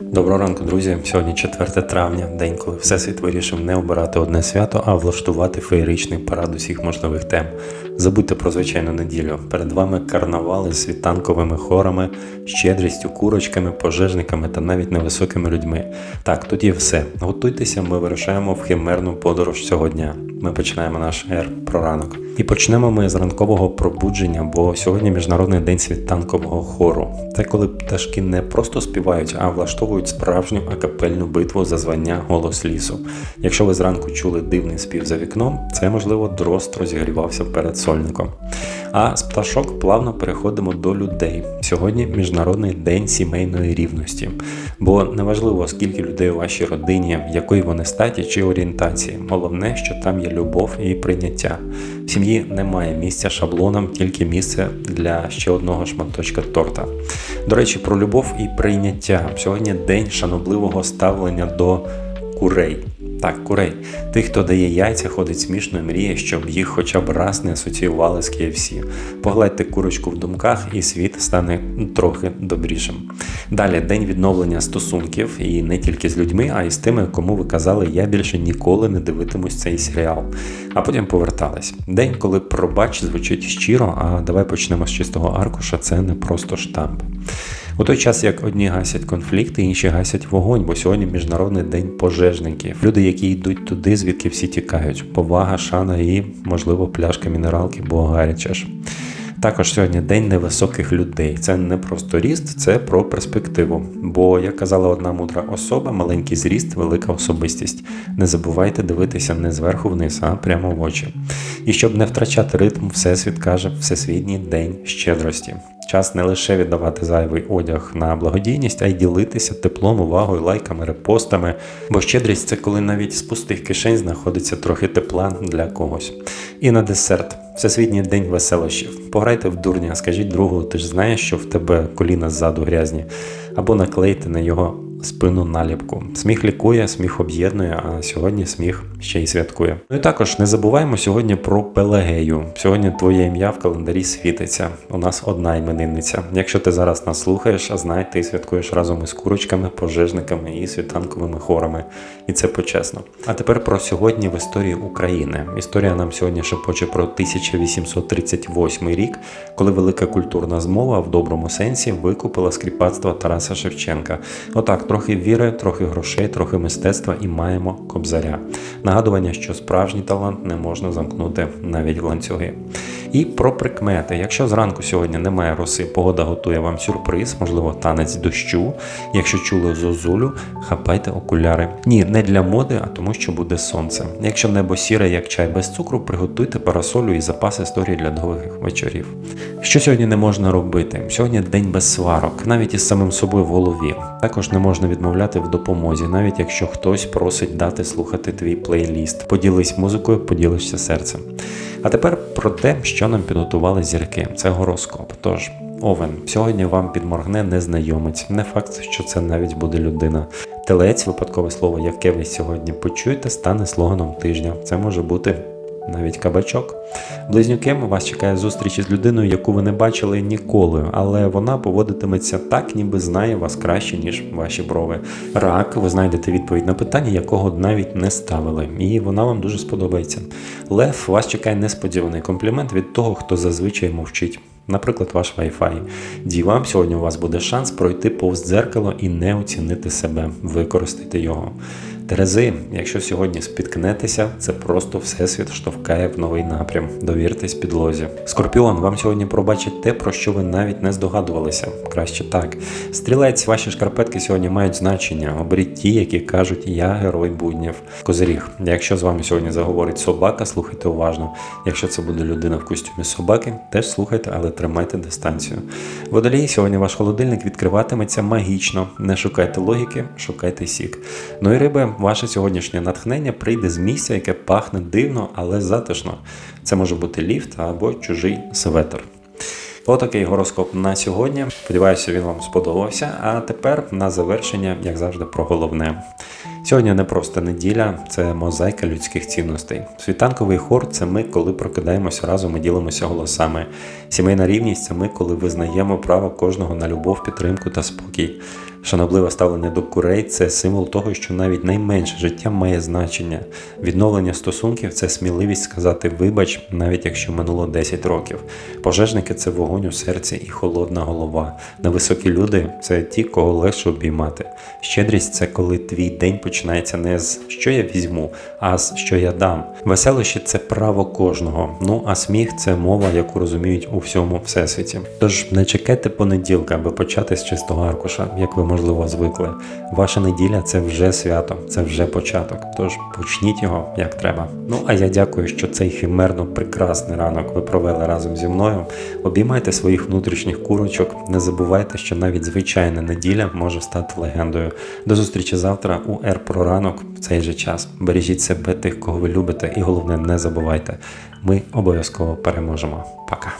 Доброго ранку, друзі. Сьогодні 4 травня, день, коли Всесвіт вирішив не обирати одне свято, а влаштувати феєричний парад усіх можливих тем. Забудьте про звичайну неділю. Перед вами карнавали з світанковими хорами, щедрістю, курочками, пожежниками та навіть невисокими людьми. Так, тут є все. Готуйтеся, ми вирушаємо в химерну подорож цього дня. Ми починаємо наш ер про ранок. І почнемо ми з ранкового пробудження, бо сьогодні міжнародний день світанкового хору. Це коли пташки не просто співають, а влаштовують справжню акапельну битву за звання голос лісу. Якщо ви зранку чули дивний спів за вікном, це можливо дрозд розігрівався перед сольником. А з пташок плавно переходимо до людей. Сьогодні міжнародний день сімейної рівності. Бо неважливо, скільки людей у вашій родині, якої вони статі чи орієнтації. Головне, що там є любов і прийняття. В сім'ї немає місця шаблонам, тільки місце для ще одного шматочка торта. До речі, про любов і прийняття. Сьогодні день шанобливого ставлення до курей. Так, курей. Тих, хто дає яйця, ходить смішно мріє, щоб їх хоча б раз не асоціювали з KFC. Погладьте курочку в думках, і світ стане трохи добрішим. Далі день відновлення стосунків, і не тільки з людьми, а й з тими, кому ви казали, я більше ніколи не дивитимусь цей серіал. А потім повертались. День, коли пробач звучить щиро, а давай почнемо з чистого аркуша, це не просто штамп. У той час, як одні гасять конфлікти, інші гасять вогонь, бо сьогодні міжнародний день пожежників. Люди, які йдуть туди, звідки всі тікають. Повага, шана і, можливо, пляшка мінералки, бо гаряче ж. Також сьогодні день невисоких людей. Це не просто ріст, це про перспективу. Бо, як казала одна мудра особа, маленький зріст, велика особистість. Не забувайте дивитися не зверху вниз, а прямо в очі. І щоб не втрачати ритм, Всесвіт каже Всесвітній день щедрості. Час не лише віддавати зайвий одяг на благодійність, а й ділитися теплом, увагою, лайками, репостами. Бо щедрість це коли навіть з пустих кишень знаходиться трохи тепла для когось. І на десерт. Всесвітній день веселощів. Пограйте в дурня, скажіть другу, ти ж знаєш, що в тебе коліна ззаду грязні, або наклейте на його спину наліпку. Сміх лікує, сміх об'єднує, а сьогодні сміх ще й святкує. Ну і також не забуваємо сьогодні про Пелегею. Сьогодні твоє ім'я в календарі світиться. У нас одна іменинниця. Якщо ти зараз нас слухаєш, а знай, ти святкуєш разом із курочками, пожежниками і світанковими хорами. І це почесно. А тепер про сьогодні в історії України. Історія нам сьогодні шепоче про 1838 рік, коли велика культурна змова в доброму сенсі викупила скріпацтво Тараса Шевченка. Отак, трохи віри, трохи грошей, трохи мистецтва і маємо кобзаря. Нагадування, що справжній талант не можна замкнути навіть ланцюги. І про прикмети. Якщо зранку сьогодні немає роси, погода готує вам сюрприз, можливо, танець дощу. Якщо чули зозулю, хапайте окуляри. Ні, не для моди, а тому, що буде сонце. Якщо небо сіре, як чай без цукру, приготуйте парасолю і запас історії для довгих вечорів. Що сьогодні не можна робити? Сьогодні день без сварок, навіть із самим собою в голові. Також не можна відмовляти в допомозі, навіть якщо хтось просить дати слухати твій плейліст. Поділись музикою, поділишся серцем. А тепер про те, що нам підготували зірки. Це гороскоп. Тож, Овен, сьогодні вам підморгне незнайомець. Не факт, що це навіть буде людина. Телець, випадкове слово, яке ви сьогодні почуєте, стане слоганом тижня. Це може бути навіть кабачок. Близнюки, вас чекає зустріч із людиною, яку ви не бачили ніколи, але вона поводитиметься так, ніби знає вас краще, ніж ваші брови. Рак, ви знайдете відповідь на питання, якого навіть не ставили, і вона вам дуже сподобається. Лев, вас чекає несподіваний комплімент від того, хто зазвичай мовчить. Наприклад, ваш Wi-Fi. Діва, сьогодні у вас буде шанс пройти повз дзеркало і не оцінити себе, використайте його. Терези, якщо сьогодні спіткнетеся, це просто всесвіт штовхає в новий напрям. Довіртесь підлозі. Скорпіон, вам сьогодні пробачить те, про що ви навіть не здогадувалися. Краще так. Стрілець, ваші шкарпетки сьогодні мають значення. Оберіть ті, які кажуть Я герой буднів. Козиріг, якщо з вами сьогодні заговорить собака, слухайте уважно. Якщо це буде людина в костюмі собаки, теж слухайте, але тримайте дистанцію. Водолій, сьогодні ваш холодильник відкриватиметься магічно. Не шукайте логіки, шукайте сік. Ну і риби, ваше сьогоднішнє натхнення прийде з місця, яке пахне дивно, але затишно. Це може бути ліфт або чужий светр. Отакий гороскоп на сьогодні. Сподіваюся, він вам сподобався. А тепер на завершення, як завжди, про головне. Сьогодні не просто неділя, це мозаїка людських цінностей. Світанковий хор це ми, коли прокидаємося разом і ділимося голосами. Сімейна рівність це ми, коли визнаємо право кожного на любов, підтримку та спокій. Шанобливе ставлення до курей це символ того, що навіть найменше життя має значення. Відновлення стосунків це сміливість сказати вибач, навіть якщо минуло 10 років. Пожежники це вогонь у серці і холодна голова. Невисокі люди це ті, кого легше обіймати. Щедрість це коли твій день починається не з що я візьму, а з що я дам. Веселощі це право кожного. Ну а сміх це мова, яку розуміють у всьому всесвіті. Тож не чекайте понеділка, аби почати з чистого аркуша, як ви можливо звикли. Ваша неділя це вже свято, це вже початок. Тож почніть його як треба. Ну а я дякую, що цей химерно прекрасний ранок ви провели разом зі мною. Обіймайте своїх внутрішніх курочок. Не забувайте, що навіть звичайна неділя може стати легендою. До зустрічі завтра у Р про ранок в цей же час. Бережіть себе, тих, кого ви любите, і головне, не забувайте. Ми обов'язково переможемо. Пока.